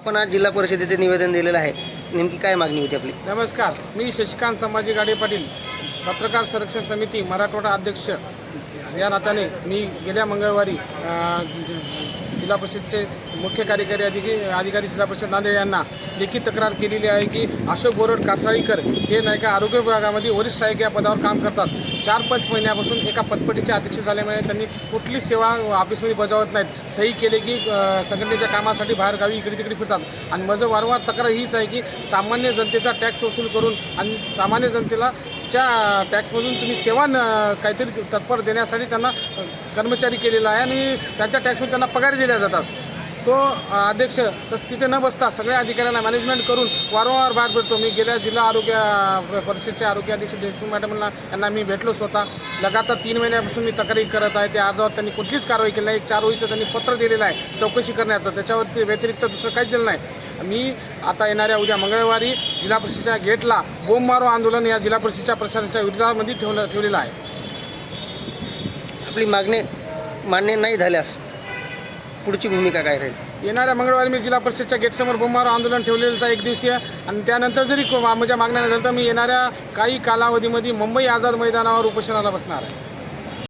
आपण आज जिल्हा परिषदेचे निवेदन दिलेलं आहे. नेमकी काय मागणी होती आपली? नमस्कार. मी शशिकांत संभाजी गाडे पाटील पत्रकार संरक्षण समिती मराठवाडा अध्यक्ष. या नात्याने मी गेल्या मंगळवारी जिल्हा परिषदचे मुख्य कार्यकारी अधिकारी अधिकारी जिल्हा परिषद नांदेड यांना लेखी तक्रार केलेली आहे की अशोक बोरड कासाळीकर हे नाही का आरोग्य विभागामध्ये वरिष्ठ सहाय्यक या पदावर काम करतात. चार पाच महिन्यापासून एका पतपटीचे अध्यक्ष झाल्यामुळे त्यांनी कुठली सेवा ऑफिसमध्ये बजावत नाहीत. सही केले की संघटनेच्या कामासाठी बाहेर गावी इकडे तिकडे फिरतात. आणि माझं वारंवार तक्रार हीच आहे की सामान्य जनतेचा टॅक्स वसूल करून आणि सामान्य जनतेला च्या टॅक्समधून तुम्ही सेवा न काहीतरी तत्पर देण्यासाठी त्यांना कर्मचारी केलेला आहे आणि त्यांच्या टॅक्समध्ये त्यांना पगार दिल्या जातात. तो अध्यक्ष तस तिथे न बसता सगळ्या अधिकाऱ्यांना मॅनेजमेंट करून वारंवार बाहेर भेटतो. मी गेल्या जिल्हा आरोग्य परिषदेचे आरोग्य अधीक्षक देशमुख मॅडमला यांना मी भेटलो स्वतः. लगातार तीन महिन्यापासून मी तक्रारी करत आहे. त्या अर्जावर त्यांनी कुठलीच कारवाई केली नाही. एक चार ओळीचं त्यांनी पत्र दिलेलं आहे चौकशी करण्याचं. त्याच्यावरती व्यतिरिक्त दुसरं काहीच दिलं नाही. मी आता येणाऱ्या उद्या मंगळवारी जिल्हा परिषदेच्या गेटला बोंब मारो आंदोलन या जिल्हा परिषदेच्या प्रशासनाच्या विरोधामध्ये ठेवलं ठेवलेलं आहे. आपली मागणी मान्य नाही झाल्यास पुढची भूमिका काय राहील? येणाऱ्या मंगळवारी मी जिल्हा परिषदच्या गेटसमोर बोंबारो आंदोलन ठेवलेलं आहे एक दिवसीय. आणि त्यानंतर जरी को- माझ्या मागण्या नाही झाल्या तर मी येणाऱ्या काही कालावधीमध्ये मुंबई आझाद मैदानावर उपोषणाला बसणार आहे.